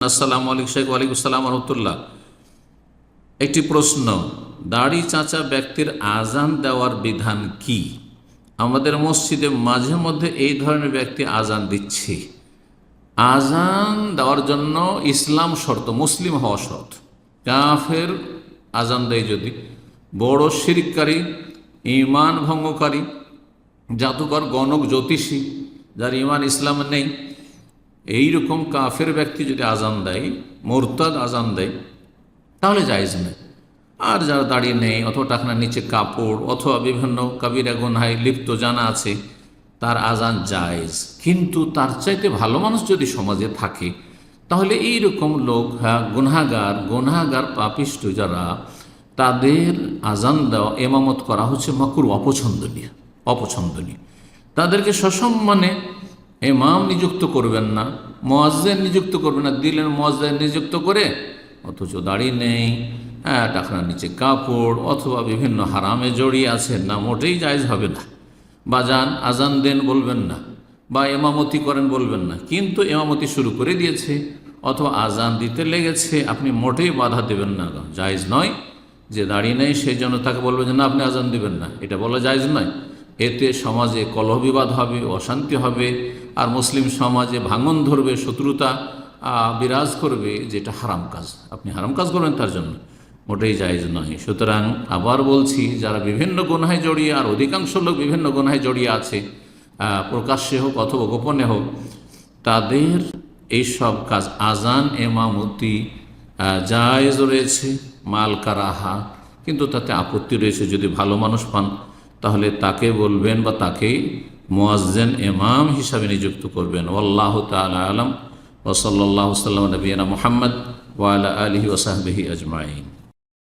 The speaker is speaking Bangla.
আসসালামু আলাইকুম শেখ রহমতুল্লাহ। একটি প্রশ্ন, দাড়ি চাচা ব্যক্তির আজান দেওয়ার বিধান কি? আমাদের মসজিদে মাঝে মধ্যে এই ধরনের ব্যক্তি আজান দিচ্ছে। আজান দেওয়ার জন্য ইসলাম শর্ত, মুসলিম হওয়া শর্ত। কাফের আজান দেয় যদি। বড় শিরিককারী ইমান ভঙ্গকারী, জাদুকর গণক জ্যোতিষী, যার ইমান ইসলাম নেই এইরকম কাফের ব্যক্তি যদি আজান দেয়, মোরতাদ আজান দেয়, তাহলে জায়েজ নেই আর যারা দাঁড়িয়ে নেই, অথবা টাকনার নিচে কাপড়, অথবা বিভিন্ন কাবিরা গুনহায় লিপ্ত জানা আছে, তার আজান জায়েজ। কিন্তু তার চাইতে ভালো মানুষ যদি সমাজে থাকে, তাহলে এইরকম লোক হ্যাঁ গুনাগার গুনাগার পাপিষ্ট যারা, তাদের আজান দেওয়া, এমামত করা হচ্ছে মকুর অপছন্দনীয় অপছন্দনীয়। তাদেরকে সসম্মানে এমাম নিযুক্ত করবেন না, মোয়াজ্জেন নিযুক্ত করবেন না, দিলেন মোয়াজ্জেন নিযুক্ত করে, অথচ দাড়ি নেই হ্যাঁ টাকনার নিচে কাপড় অথবা বিভিন্ন হারামে জড়িয়ে আছেন না মোটেই জায়জ হবে না। বা যান, আজান দেন বলবেন না, বা এমামতি করেন বলবেন না, কিন্তু এমামতি শুরু করে দিয়েছে, অথবা আজান দিতে লেগেছে, আপনি মোটেই বাধা দেবেন না, জায়জ নয়। যে দাঁড়িয়ে নেই, সেই জন্য তাকে বলবেন যে, না, আপনি আজান দেবেন না। এটা বলা জায়জ নয়। এতে সমাজে কলহ বিবাদ হবে, অশান্তি হবে আর মুসলিম সমাজে ভাঙন ধরবে, শত্রুতা বিরাজ করবে, যেটা হারাম কাজ। আপনি হারাম কাজ করবেন তার জন্য। মোটেই জায়জ নয়। সুতরাং আবার বলছি, যারা বিভিন্ন গুনায় জড়িয়ে, আর অধিকাংশ লোক বিভিন্ন গুনায় জড়িয়ে আছে প্রকাশ্যে হোক অথবা গোপনে হোক, তাদের এই সব কাজ আজান, এমামতি জায়েজ রয়েছে, মাল কারাহা, কিন্তু তাতে আপত্তি রয়েছে। যদি ভালো মানুষ পান তাহলে তাকে বলবেন বা তাকে মোয়াজ্জেন এমাম হিসাবে নিযুক্ত করবেন। আল্লাহ তালা আলম। ওসল্লাহ সাল্লাম নবীনা মোহাম্মদ ওয়ালা আলহি ওসাহবিহি আজমাইন।